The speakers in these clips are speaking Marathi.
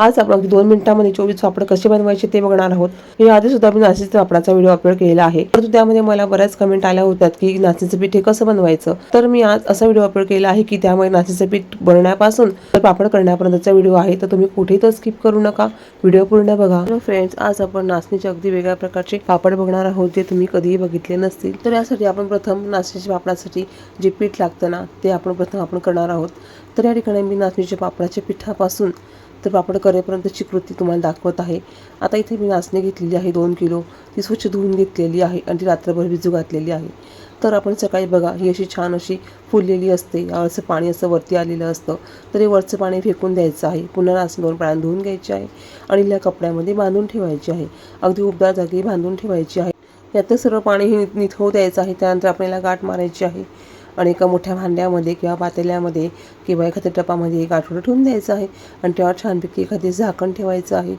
आज आपण अगदी दोन मिनिटांमध्ये चोवीस पापड कसे बनवायचे ते बघणार आहोत. मी आधी सुद्धा मी नाशिक पापडाचा व्हिडिओ अपलोड केलेला आहे. परंतु त्यामध्ये मला बऱ्याच कमेंट आल्या होत्या की नाचणीचं पीठ हे कसं बनवायचं. तर मी आज असा व्हिडिओ अपलोड केला आहे की त्यामुळे नाचणीचं पीठ बनण्यापासून तर पापड करण्यापर्यंतचा व्हिडिओ आहे. तर तुम्ही कुठेही तर स्किप करू नका. व्हिडिओ पूर्ण बघा. फ्रेंड्स आज आपण नाचणीचे अगदी वेगळ्या प्रकारचे पापड बघणार आहोत जे तुम्ही कधीही बघितले नसतील. तर यासाठी आपण प्रथम नाचणीच्या पापडासाठी जे पीठ लागतं ना ते आपण प्रथम आपण करणार आहोत. तर या ठिकाणी मी नाचणीच्या पापडाच्या पिठापासून तर पापड करेपर्यंतची कृती तुम्हाला दाखवत आहे. आता इथे मी नाचणी घेतलेली आहे दोन किलो. ती स्वच्छ धुवून घेतलेली आहे आणि ती रात्रभर भिजू घातलेली आहे. तर आपण सकाळी बघा ही अशी छान अशी फुललेली असते. यावरचं पाणी असं वरती आलेलं असतं. तर हे वरचं पाणी फेकून द्यायचं आहे. पुन्हा नाचणी दोन पाण्यात धुवून घ्यायची आहे आणि या कपड्यामध्ये बांधून ठेवायची आहे. अगदी उबदार जागी बांधून ठेवायची आहे. यातलं सर्व पाणी हे निथळू द्यायचं आहे. त्यानंतर आपल्याला गाठ मारायची आहे. आणि एका मोठ्या भांड्यामध्ये किंवा पातेल्यामध्ये किंवा एखाद्या टपामध्ये एक आठवडं ठेवून द्यायचं आहे. आणि त्यावर छानपैकी एखादी झाकण ठेवायचं आहे.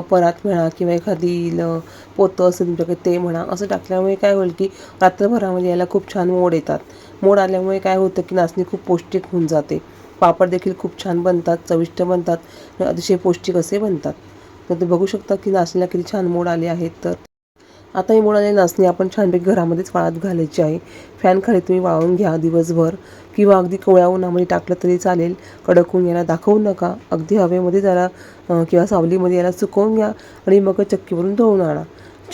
परात म्हणा किंवा एखादी ल- पोतं असेल तुमच्याकडे ते म्हणा असं टाकल्यामुळे काय होईल की रात्रभरामध्ये याला खूप छान मोड येतात. मोड आल्यामुळे काय होतं की नाचणी खूप पौष्टिक होऊन जाते. पापड देखील खूप छान बनतात चविष्ट बनतात. अतिशय पौष्टिक असे बनतात. तर तुम्ही बघू शकता की नाचणीला किती छान मोड आले आहेत. तर आता ही मुळाने नाचणी आपण छानपैकी घरामध्येच वाळत घालायची आहे. फॅन खाली तुम्ही वाळवून घ्या दिवसभर. किंवा अगदी कोवळ्या उन्हामध्ये टाकलं तरी चालेल. कडक ऊन याला दाखवू नका. अगदी हवेमध्ये जरा किंवा सावलीमध्ये याला सुकवून घ्या आणि मग चक्कीवरून धुवून आणा.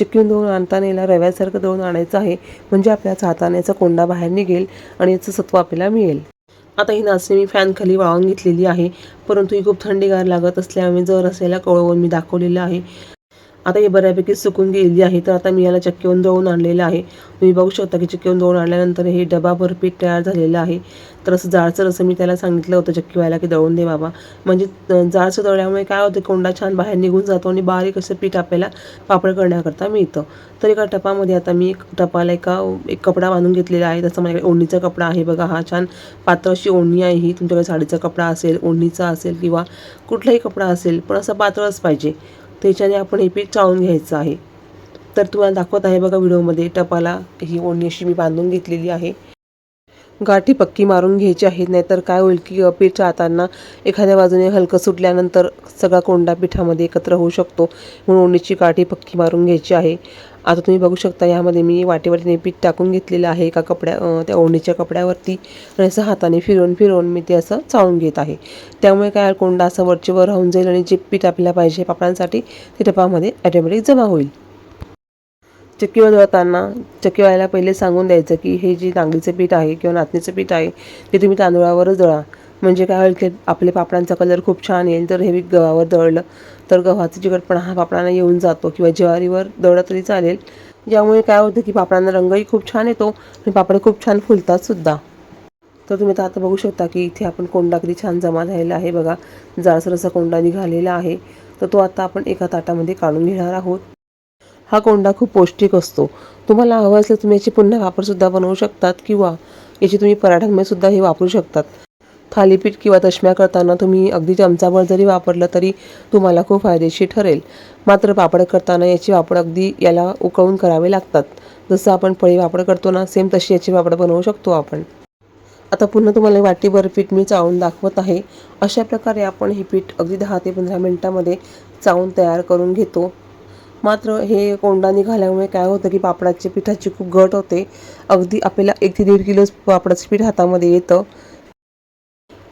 चक्कीवरून धुवून आणताना याला रव्यासारखं दळून आणायचं आहे. म्हणजे आपल्या हाताने याचा कोंडा बाहेर निघेल आणि याचं सत्व आपल्याला मिळेल. आता ही नाचणी मी फॅनखाली वाळून वाळवून घेतलेली आहे. परंतु ही खूप थंडीगार लागत असल्यामुळे जर असायला कळवून मी दाखवलेलं आहे. आता हे बऱ्यापैकी सुकून गेलेली आहे. तर आता मी याला चक्कीवरून दळून आणलेलं आहे. तुम्ही बघू शकता की चक्कीवरून दळून आणल्यानंतर हे डबाभर पीठ तयार झालेलं आहे. तर असं जाडसर असं मी त्याला सांगितलं होतं चक्की व्हायला की दळून दे बाबा. म्हणजे अं, जाडसर दळल्यामुळे काय होतं कोंडा छान बाहेर निघून जातो आणि बारीक असं पीठ आपल्याला पापड करण्याकरता मिळतं. तर एका टपामध्ये आता मी एक टपाला एका एक कपडा बांधून घेतलेला आहे. तसं माझ्याकडे ओढणीचा कपडा आहे बघा हा छान पातळ अशी ओढणी आहे ही. तुमच्याकडे साडीचा कपडा असेल ओढणीचा असेल किंवा कुठलाही कपडा असेल पण असा पातळच पाहिजे. त्याच्याने आपण हे पीठ चाळून घ्यायचं आहे. तर तुम्हाला दाखवत आहे बघा व्हिडिओमध्ये टपाला. ही ओढणी अशी मी बांधून घेतलेली आहे. गाठी पक्की मारून घ्यायची आहेत नाहीतर काय होईल की पीठ चाळताना एखाद्या बाजूने हलकं सुटल्यानंतर सगळा कोंडा पिठामध्ये एकत्र होऊ शकतो. म्हणून ओढणीची गाठी पक्की मारून घ्यायची आहे. आता तुम्ही बघू शकता यामध्ये मी वाटेवाटीने पीठ टाकून घेतलेलं आहे एका कपड्या त्या ओढणीच्या कपड्यावरती आणि असं हाताने फिरवून फिरवून मी ते असं चाळून घेत आहे. त्यामुळे काय कोंडा असं वरचे वर राहून जाईल आणि जे पीठ आपल्याला पाहिजे पापडांसाठी ते टपामध्ये ॲटोमॅटिक जमा होईल. चक्कीवर चक्की चक्कीवाल्याला पहिले सांगून द्यायचं की हे जे नांगलीचं पीठ आहे किंवा नाचणीचं पीठ आहे ते तुम्ही तांदूळावरच दळा. म्हणजे काय होईल की आपले पापडांचा कलर खूप छान येईल तर हे गव्हावर दळलं. तर गव्हाचा चिकटपणा हा पापडांना येऊन जातो किंवा ज्वारीवर दळलं तरी चालेल. ज्यामुळे काय होतं की पापडांना रंगही खूप छान येतो आणि पापड खूप छान फुलतात सुद्धा. तर तुम्ही आता आता बघू शकता की इथे आपण कोंडा किती छान जमा झालेला आहे बघा. जाळसर असा कोंडा निघालेला आहे. तर तो आता आपण एका ताटामध्ये काढून घेणार आहोत. हा कोंडा खूप पौष्टिक असतो. तुम्हाला हवं असलं तुम्ही याची पुन्हा वापरसुद्धा बनवू शकतात किंवा याची तुम्ही पराठ्यांमध्येसुद्धा हे वापरू शकतात. थालीपीठ किंवा तशम्या करताना तुम्ही अगदी चमचाभर जरी वापरलं तरी तुम्हाला खूप फायदेशीर ठरेल. मात्र पापड करताना याची वापड अगदी याला उकळून करावे लागतात. जसं आपण पळी वापड करतो ना सेम तशी याची वापड बनवू शकतो आपण. आता पुन्हा तुम्हाला वाटीभर पीठ मी चाळून दाखवत आहे. अशा प्रकारे आपण हे पीठ अगदी दहा ते पंधरा मिनटामध्ये चावून तयार करून घेतो. मात्र हे कोंडा निघाल्यामुळे काय होतं की पापडाचे पिठाची खूप घट होते. अगदी आपल्याला एक ते दीड किलो पापडाचं पीठ हातामध्ये येतं.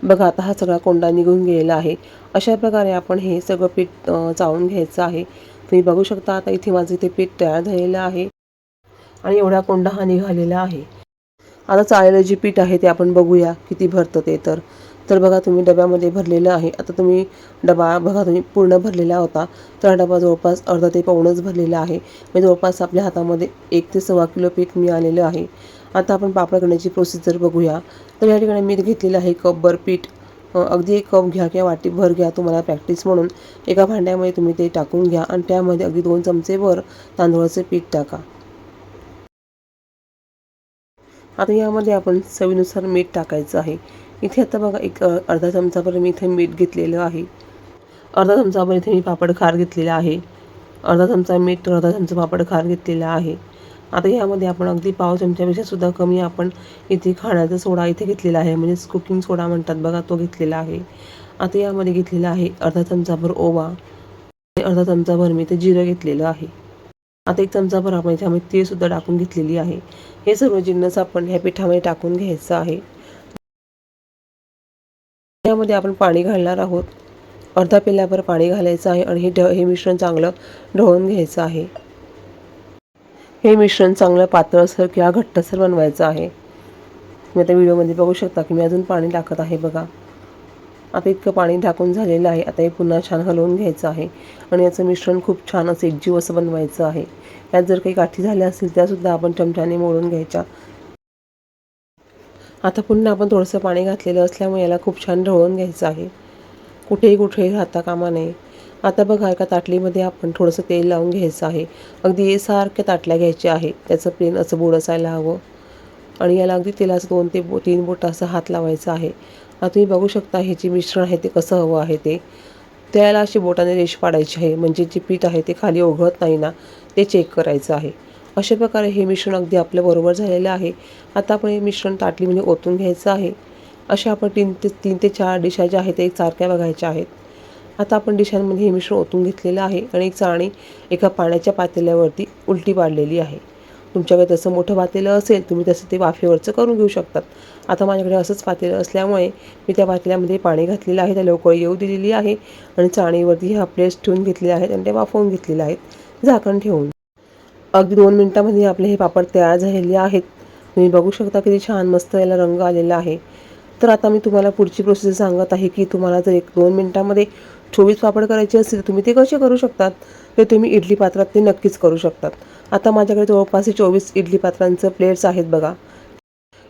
बघा आता हा सगळा कोंडा निघून गेलेला आहे. अशा प्रकारे आपण हे सगळं पीठ चावून चाळून घ्यायचं आहे. तुम्ही बघू शकता आता इथे माझं इथे पीठ तयार झालेलं आहे आणि एवढा कोंडा हा निघालेला आहे. आता चाळलेलं जे पीठ आहे ते आपण बघूया किती भरतं ते तर. तर बघा तुम्ही डब्यामध्ये भरलेलं आहे. आता तुम्ही डबा बघा तुम्ही पूर्ण भरलेला होता. तर हा डबा जवळपास अर्धा ते पाऊणच भरलेला आहे. म्हणजे जवळपास आपल्या हातामध्ये एक ते सव्वा किलो पीठ मिळालेलं आहे. आता आपण पापड करण्याची प्रोसिजर बघूया. तर या ठिकाणी मी घेतलेलं आहे कपभर पीठ. अगदी एक कप घ्या किंवा वाटीभर घ्या तुम्हाला प्रॅक्टिस म्हणून. एका भांड्यामध्ये तुम्ही ते टाकून घ्या आणि त्यामध्ये अगदी दोन चमचेभर तांदूळाचं पीठ टाका. आता यामध्ये आपण चवीनुसार मीठ टाकायचं आहे. इथे आता बघा एक अर्धा चमचाभर मी इथे मीठ घेतलेलं आहे. अर्धा चमचाभर इथे मी पापड खार घेतलेला आहे. अर्धा चमचा मीठ तर अर्धा चमचा पापड खार घेतलेला आहे. आता यामध्ये आपण अगदी पाव चमच्यापेक्षा सुद्धा कमी आपण इथे खाण्याचा सोडा इथे घेतलेला आहे. म्हणजेच कुकिंग सोडा म्हणतात बघा तो घेतलेला आहे. आता यामध्ये घेतलेला आहे अर्धा चमचाभर ओवा. अर्धा चमचाभर मी ते जिरं घेतलेलं आहे. आता एक चमचाभर आपण याच्यामध्ये तीळ सुद्धा टाकून घेतलेली आहे. हे सर्व जिन्नस आपण ह्या पिठामध्ये टाकून घ्यायचं आहे. यामध्ये आपण पाणी घालणार आहोत. अर्धा पेल्याभर पाणी घालायचं आहे आणि हे ढ हे मिश्रण चांगलं ढवळून घ्यायचं आहे. हे मिश्रण चांगलं पातळसर किंवा घट्टसर बनवायचं आहे. तुम्ही आता व्हिडिओमध्ये बघू शकता की मी अजून पाणी टाकत आहे बघा. आता इतकं पाणी टाकून झालेलं आहे. आता हे पुन्हा छान हलवून घ्यायचं आहे आणि याचं मिश्रण खूप छान असं एकजीव असं बनवायचं आहे. यात जर काही गाठी झाल्या असतील त्यासुद्धा आपण चमच्याने मोडून घ्यायच्या. आता पुन्हा आपण थोडंसं पाणी घातलेलं असल्यामुळे याला खूप छान ढवळून घ्यायचं आहे. कुठेही कुठेही राहता कामा नये. आता बघा एका ताटलीमध्ये आपण थोडंसं तेल लावून घ्यायचं आहे. अगदी सारख्या ताटल्या घ्यायच्या आहे. त्याचं प्लेन असं बोड असायला हवं. आणि याला अगदी तेलाचं दोन ते बो तीन बोटं असं हात लावायचा आहे. आता तुम्ही बघू शकता हे जे मिश्रण आहे ते कसं हवं आहे ते. त्याला अशी बोटाने रेष पाडायची आहे. म्हणजे जे पीठ आहे ते खाली ओघळत नाही ना ते चेक करायचं आहे. अशा प्रकारे हे मिश्रण अगदी आपलं बरोबर झालेलं आहे. आता आपण हे मिश्रण ताटलीमध्ये ओतून घ्यायचं आहे. अशा आपण तीन ते तीन ते चार डिशा ज्या आहेत ते सारख्या बघायच्या आहेत. आता आपण डिशांमध्ये हे मिश्रण ओतून घेतलेलं आहे आणि एक चाळणी एका पाण्याच्या पातेल्यावरती उलटी पाडलेली आहे. तुमच्याकडे तसं मोठं पातेलं असेल तुम्ही तसं ते वाफेवरचं करून घेऊ शकतात. आता माझ्याकडे असंच पातेलं असल्यामुळे मी त्या पातेल्यामध्ये पाणी घातलेलं आहे त्या लवकर येऊ दिलेली आहे आणि चाणीवरती ह्या प्लेट्स ठेवून घेतलेल्या आहेत आणि ते वाफवून घेतलेले आहेत झाकण ठेवून. अगदी दोन मिनटामध्ये आपले हे पापड तयार झालेले आहेत. तुम्ही बघू शकता किती छान मस्त याला रंग आलेला आहे. तर आता मी तुम्हाला पुढची प्रोसेस सांगत आहे की तुम्हाला जर एक दोन मिनटामध्ये चोवीस पापड करायचे असतील तर तुम्ही ते कसे करू शकतात? ते तुम्ही इडली पात्रात ते नक्कीच करू शकतात. आता माझ्याकडे जवळपास चोवीस इडली पात्रांचं प्लेट्स आहेत बघा.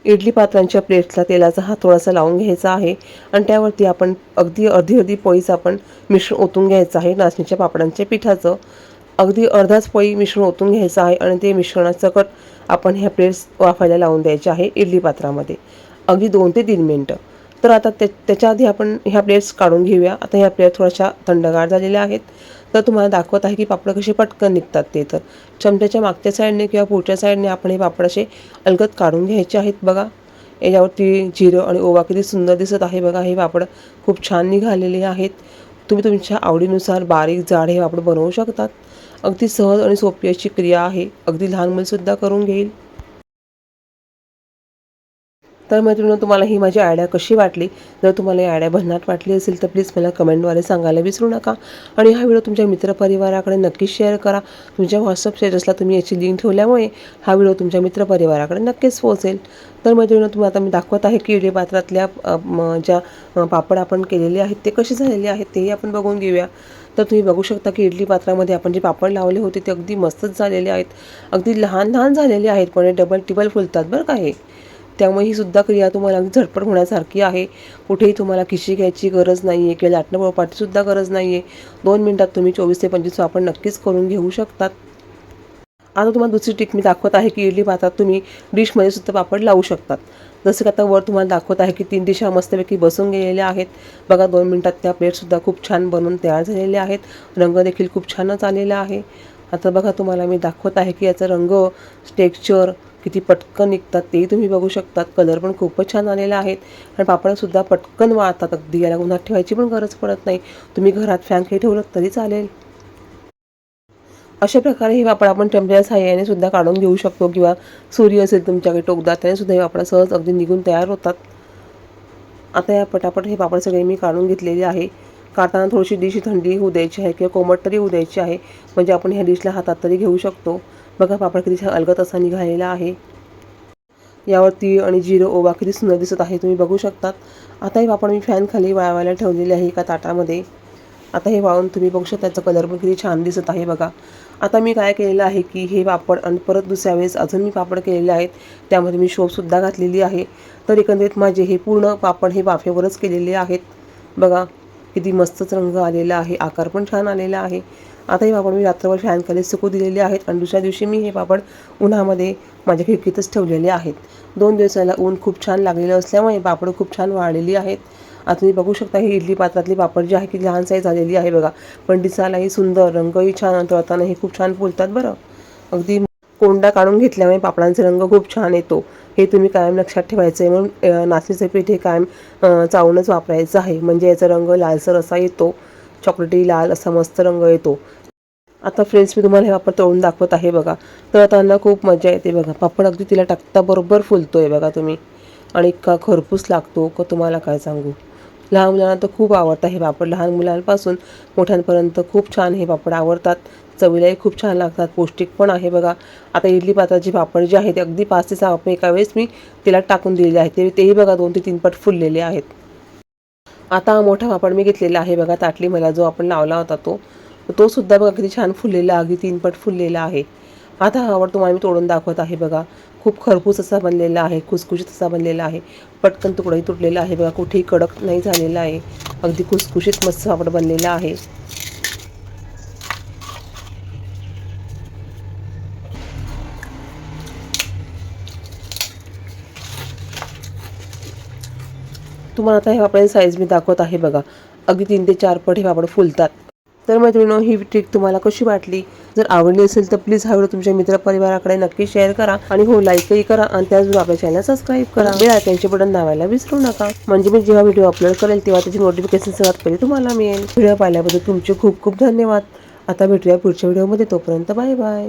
इडली पात्रांच्या प्लेट्सला तेलाचा हात थोडासा लावून घ्यायचा आहे आणि त्यावरती आपण अगदी अर्धी अर्धी पोळीचं आपण मिश्रण ओतून घ्यायचं आहे नाचणीच्या पापडांच्या पिठाचं. अगदी अर्धाच पोळी मिश्रण ओतून घ्यायचं आहे आणि ते मिश्रणाचं कट आपण ह्या प्लेट्स वाफायला लावून द्यायचे आहे इडली पात्रामध्ये. अगदी दोन ते तीन मिनटं. तर आता त्या त्याच्या आधी आपण ह्या प्लेट्स काढून घेऊया. आता ह्या प्लेट थोड्याशा थंडगार झालेल्या आहेत. तर तुम्हाला दाखवत आहे की पापड कसे पटकन निघतात ते. तर चमच्याच्या मागच्या साईडने किंवा पुढच्या साईडने आपण हे पापड असे अलगत काढून घ्यायचे आहेत बघा. याच्यावरती जिरं आणि ओवा किती सुंदर दिसत आहे बघा. हे पापड खूप छान निघालेले आहेत. तुम्ही तुमच्या आवडीनुसार बारीक जाड हे पापड बनवू शकतात. अगदी सहज आणि सोपी अशी क्रिया आहे. अगदी लहान मुलसुद्धा करून घेईल. तर मैत्रिणी तुम्हाला ही माझी आयडिया कशी वाटली? जर तुम्हाला ही आयडिया भन्नाट वाटली असेल तर प्लीज मला कमेंटद्वारे सांगायला विसरू नका. आणि हा व्हिडिओ तुमच्या मित्रपरिवाराकडे नक्कीच शेअर करा. तुमच्या व्हॉट्सअप स्टेटसला तुम्ही याची लिंक ठेवल्यामुळे हा व्हिडिओ तुमच्या मित्रपरिवाराकडे नक्कीच पोहोचेल. तर मैत्रिणी तुम्ही आता मी दाखवत आहे की इडली पात्रातल्या ज्या पापड आपण केलेले आहेत ते कसे झालेले आहेत तेही आपण बघून घेऊया. तर तुम्ही बघू शकता की इडली पात्रामध्ये आपण जे पापड लावले होते ते अगदी मस्तच झालेले आहेत. अगदी लहान लहान झालेले आहेत पण डबल टिबल फुलतात बरं का हे. त्यामुळे ही सुद्धा क्रिया तुम्हाला अगदी झटपट होण्यासारखी आहे. कुठेही तुम्हाला खिशी घ्यायची गरज नाही आहे किंवा लाटणं पोळपाटीसुद्धा गरज नाही आहे दोन मिनटात तुम्ही चोवीस ते पंचवीस वापर नक्कीच करून घेऊ शकतात. आता तुम्हाला दुसरी टिक मी दाखवत आहे की इडली पात्रात तुम्ही डिशमध्ये सुद्धा पापड लावू शकतात. जसं की आता वर तुम्हाला दाखवत आहे की तीन डिशा मस्तपैकी बसून गेलेल्या आहेत. बघा दोन मिनटात त्या प्लेटसुद्धा खूप छान बनवून तयार झालेल्या आहेत. रंग देखील खूप छानच आलेला आहे. आता बघा तुम्हाला मी दाखवत आहे की याचा रंग टेक्स्चर किती पटकन निघतात तेही तुम्ही बघू शकतात. कलर पण खूपच छान आलेला आहेत आणि पापडसुद्धा पटकन वाळतात. अगदी याला उन्हात ठेवायची पण गरज पडत नाही. तुम्ही घरात फॅन काही ठेवलं तरी चालेल. अशा प्रकारे हे वापड आपण चमच्या साह्याने सुद्धा काढून घेऊ शकतो किंवा सूर्य असेल तुमच्याकडे टोकदार त्याने सुद्धा हे वापड सहज अगदी निघून तयार होतात. आता या पटापट हे पापड सगळे मी काढून घेतलेले आहे. काढताना थोडीशी डिश थंडी होऊ द्यायची आहे किंवा कोमट तरी होऊ द्यायची आहे. म्हणजे आपण ह्या डिशला हातात तरी घेऊ शकतो. बघा पापड किती अलगत असा निघालेला आहे. यावर तीळ आणि जिरं ओवा किती सुंदर दिसत आहे तुम्ही बघू शकतात. आता हे पापड मी फॅन खाली वाळवायला ठेवलेले आहे एका ताटामध्ये. आता हे वाळून तुम्ही बघू शकता त्याचा कलर पण किती छान दिसत आहे बघा. आता मी काय केलेलं आहे की हे पापड आणि परत दुसऱ्या वेळेस अजून मी पापड केलेले आहेत. त्यामध्ये मी शोपसुद्धा घातलेली आहे. तर एकंदरीत माझे हे पूर्ण पापड हे वाफेवरच केलेले आहेत. बघा किती मस्तच रंग आलेला आहे आकार पण छान आलेला आहे. आता हे पापड मी रात्रभर फॅनखाली सुकू दिलेले आहेत आणि दुसऱ्या दिवशी मी हे पापड उन्हामध्ये माझ्या खिडकीतच ठेवलेले आहेत. दोन दिवसाला ऊन खूप छान लागलेलं असल्यामुळे पापड खूप छान वाळलेली आहेत. आता तुम्ही बघू शकता ही इडली पात्रातली पापड जी आहे की लहान साईज झालेली आहे बघा. पण दिसायलाही सुंदर रंगही छान आणि तळताना हे खूप छान फुलतात बरं. अगदी कोंडा काढून घेतल्यामुळे पापडांचा रंग खूप छान येतो. हे तुम्ही कायम लक्षात ठेवायचं आहे म्हणून अ, नाचणीचं पीठ हे कायम चावूनच वापरायचं आहे. म्हणजे याचा रंग लालसर असा येतो. चॉकलेटी लाल असा मस्त रंग येतो. आता फ्रेंड्स मी तुम्हाला हे पापड तळून दाखवत आहे बघा. तळताना खूप मजा येते बघा. पापड अगदी तिला टाकता बरोबर फुलतो आहे बघा तुम्ही. आणि इतका खरपूस लागतो का तुम्हाला काय सांगू? लहान मुलांना तर खूप आवडतं हे पापड. लहान मुलांपासून मोठ्यांपर्यंत खूप छान हे पापड आवडतात. चवीलाही खूप छान लागतात. पौष्टिक पण आहे बघा. आता इडली पात्राची पापड जी आहे ते अगदी पाच ते सहा पापड एका वेळेस मी तेलात टाकून दिलेले आहे. ते तेही बघा दोन ते तीन पट फुललेले आहेत. आता हा मोठा पापड मी घेतलेला आहे बघा ताटली मला जो आपण लावला होता तो. तो सुद्धा बघा किती छान फुललेला अगदी तीन पट फुललेला आहे. आता हा आवड तुम्हाला मी तोडून दाखवत आहे बघा. खूप खरपूस असा बनलेला आहे खुसखुशीत असा बनलेला आहे. पटकन तुकडाही तुटलेला आहे. बघा कुठेही कडक नाही झालेला आहे. अगदी खुसखुशीत मस्त पापड बनलेला आहे. तुम्हाला आता हे पापडाची साईज मी दाखवत आहे बघा. अगदी तीन ते चार पट हे पापड फुलतात. तर मैत्रिणी ही ट्रिक तुम्हाला कशी वाटली? जर आवडली असेल तर प्लीज हा व्हिडिओ तुमच्या मित्रपरिवाराकडे नक्की शेअर करा आणि हो लाईकही करा आणि त्याचबरोबर आपल्या चॅनल सबस्क्राईब करा. बेल आयकॉनचे बटन दाबायला विसरू नका. म्हणजे मी जेव्हा व्हिडिओ अपलोड करेल तेव्हा त्याची नोटिफिकेशन सर्वात पहिले तुम्हाला मिळेल. व्हिडिओ पाहिल्याबद्दल तुमचे खूप खूप धन्यवाद. आता भेटूया पुढच्या व्हिडिओमध्ये तोपर्यंत बाय बाय